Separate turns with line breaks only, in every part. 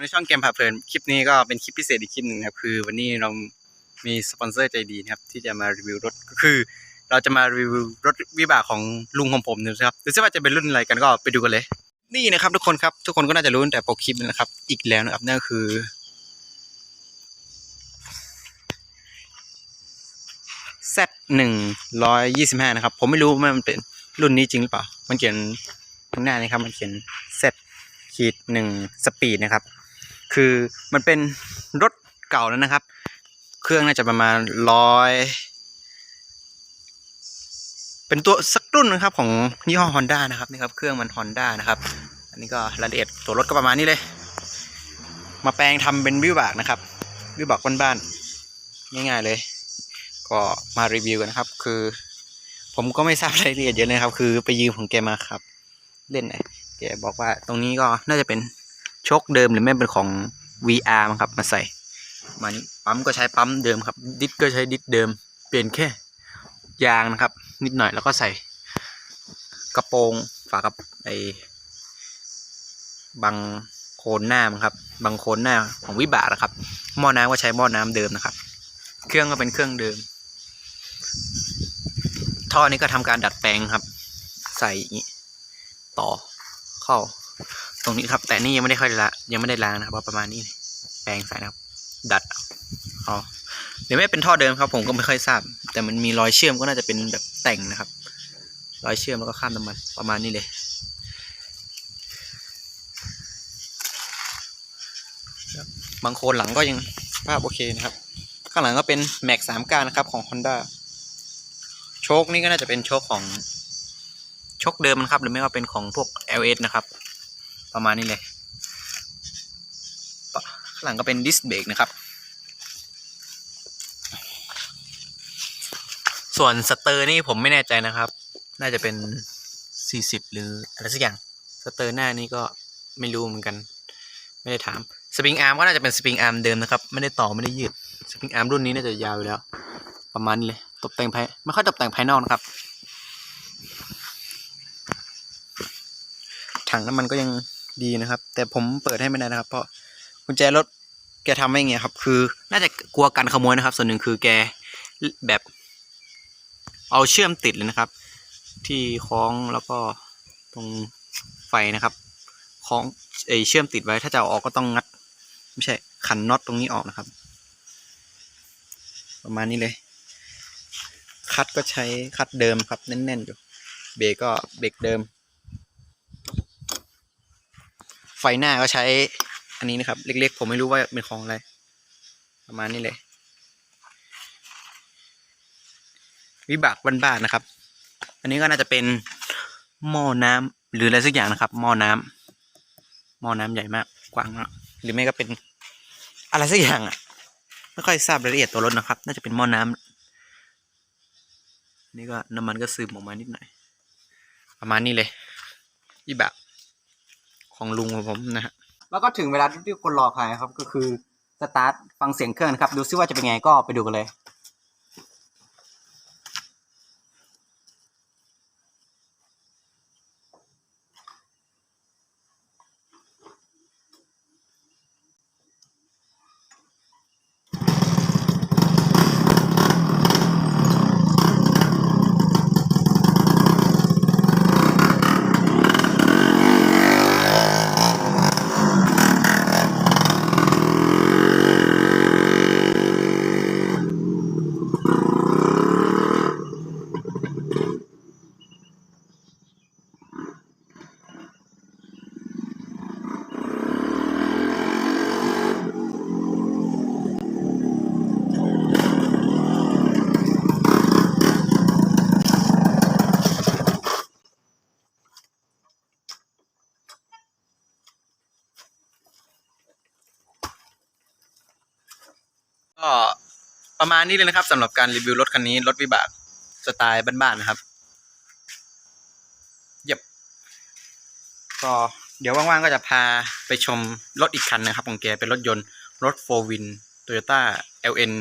ในช่องเกมพาเพลินคลิปนี้ก็เป็นคลิปพิเศษอีกคลิปหนึ่งนะครับคือวันนี้เรามีสปอนเซอร์ใจดีนะครับที่จะมารีวิวรถก็คือ เราจะมารีวิวรถวิบากของลุงของผมนะครับหรือว่าจะเป็นรุ่นอะไรกันก็ไปดูกันเลย นี่นะครับ ทุกคนครับ ทุกคนก็น่าจะรู้แต่ปกคลิปนะครับ อีกแล้วนะครับนั่นคือ Z หนึ่งร้อยยี่สิบห้านะครับ ผมไม่รู้ว่ามันเป็นรุ่นนี้จริงหรือเปล่า มันเขียนข้างหน้านี่ครับ มันเขียน Z ขีดหนึ่งสปีดนะครับ คือมันเป็นรถเก่าแล้วนะครับ เครื่องน่าจะประมาณร้อยเป็นตัวสักรุ่นนะครับของยี่ห้อ Honda นะครับนี่ครับเครื่องมัน Honda นะครับ อันนี้ก็รายละเอียดตัวรถก็ประมาณนี้เลย มาแปลงทำเป็นวิบากนะครับ วิบากบ้านๆง่ายๆเลย ก็มารีวิวกันนะครับ คือ ผมก็ไม่ทราบรายละเอียดเยอะเลยครับ คือไปยืมของแกมาครับ เล่นไหนแกบอกว่าตรงนี้ก็น่าจะเป็น ชคเดิมหรือไม่เป็นของ VR มั้งครับมาใส่มานี้ปั๊มก็ใช้ปั๊มเดิมครับ ดิสก็ใช้ดิสเดิม เปลี่ยนแค่ยางนะครับ นิดหน่อยแล้วก็ใส่ กระโปรงฝากับไอบังโคนหน้ามั้งครับบังโคนหน้าของวิบากนะครับ หม้อน้ำก็ใช้หม้อน้ำเดิมนะครับ เครื่องก็เป็นเครื่องเดิม ท่อนี้ก็ทำการดัดแปลงครับ ใส่อย่างนี้ต่อเข้า ตรงนี้ครับ แต่นี่ยังไม่ได้ค่อยละยังไม่ได้ล้างนะครับว่าประมาณนี้แปลงใส่นะครับ ดัดเอาหรือไม่เป็นท่อเดิมครับ ผมก็ไม่ค่อยทราบ แต่มันมีรอยเชื่อมก็น่าจะเป็นแบบแต่งนะครับ รอยเชื่อมแล้วก็ข้ามน้ำมันประมาณนี้เลยบางโคนหลังก็ยังภาพโอเคนะครับ ข้างหลังก็เป็นแม็กสามก้านะครับของ Honda โชคนี่ก็น่าจะเป็นโชคของโชคเดิมนะครับ หรือไม่ก็เป็นของพวก LS นะครับ ประมาณนี้เลยข้างหลังก็เป็นดิสเบรกนะครับ ส่วนสเตอร์นี่ผมไม่แน่ใจนะครับ น่าจะเป็น 40 หรืออะไรสักอย่างสเตอร์หน้านี่ก็ไม่รู้เหมือนกัน ไม่ได้ถามสปริงอาร์มก็น่าจะเป็นสปริงอาร์มเดิมนะครับ ไม่ได้ต่อไม่ได้ยืดสปริงอาร์มรุ่นนี้น่าจะยาวอยู่แล้ว ประมาณนี้เลยตกแต่งภายไม่ค่อยตกแต่งภายนอกนะครับ ถังน้ำมันก็ยัง ดีนะครับ แต่ผมเปิดให้ไม่ได้นะครับ เพราะกุญแจรถแกทำไว้อย่างเงี้ยครับ คือ น่าจะกลัวกันขโมยนะครับ ส่วนหนึ่งคือแกแบบเอาเชื่อมติดเลยนะครับ ที่คล้องแล้วก็ตรงไฟนะครับคล้องเอเชื่อมติดไว้ถ้าจะเอาออกก็ต้องงัด ไม่ใช่ขันน็อตตรงนี้ออกนะครับ ประมาณนี้เลย คัดก็ใช้คัดเดิมครับแน่นๆอยู่ เบรกก็เบรกเดิม ไฟหน้าก็ใช้ อันนี้นะครับ เล็กๆ ผมไม่รู้ว่าเป็นของอะไร ประมาณนี้เลย วิบากบ้านๆนะครับ อันนี้ก็น่าจะเป็นหม้อน้ำหรืออะไรสักอย่างนะครับ หม้อน้ำหม้อน้ำใหญ่มากกว้างมากหรือไม่ก็เป็นอะไรสักอย่างอะไม่ค่อยทราบรายละเอียดตัวรถนะครับ น่าจะเป็นหม้อน้ำนี่ก็น้ำมันก็ซึมออกมานิดหน่อย ประมาณนี้เลยวิบาก ของลุงของผมนะฮะแล้วก็ถึงเวลาที่คนรอคอยครับก็คือสตาร์ทฟังเสียงเครื่องนะครับ ดูซิว่าจะเป็นไงก็ไปดูกันเลย ก็ ประมาณนี้เลยนะครับสำหรับการรีวิวรถคันนี้รถวิบากสไตล์บ้านๆนะครับเย็บก็เดี๋ยวว่างๆก็จะพาไปชมรถอีกคันนะครับของแกเป็นรถยนต์รถโฟวินโตโยต้า LN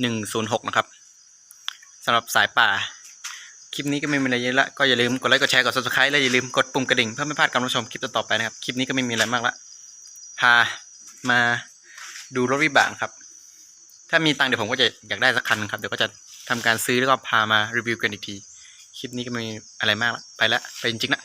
หนึ่งศูนย์หกนะครับสำหรับสายป่า คลิปนี้ก็ไม่มีอะไรเยอะละก็อย่าลืมกดไลค์กดแชร์กด subscribe และอย่าลืมกดปุ่มกระดิ่งเพื่อไม่พลาดการรับชมคลิปต่อๆไปนะครับ คลิปนี้ก็ไม่มีอะไรมากละพามาดูรถวิบากครับ ถ้ามีตังค์เดี๋ยวผมก็จะอยากได้สักคันครับ เดี๋ยวก็จะทำการซื้อแล้วก็พามารีวิวกันอีกที คลิปนี้ก็ไม่มีอะไรมากละไปละไปจริงๆนะ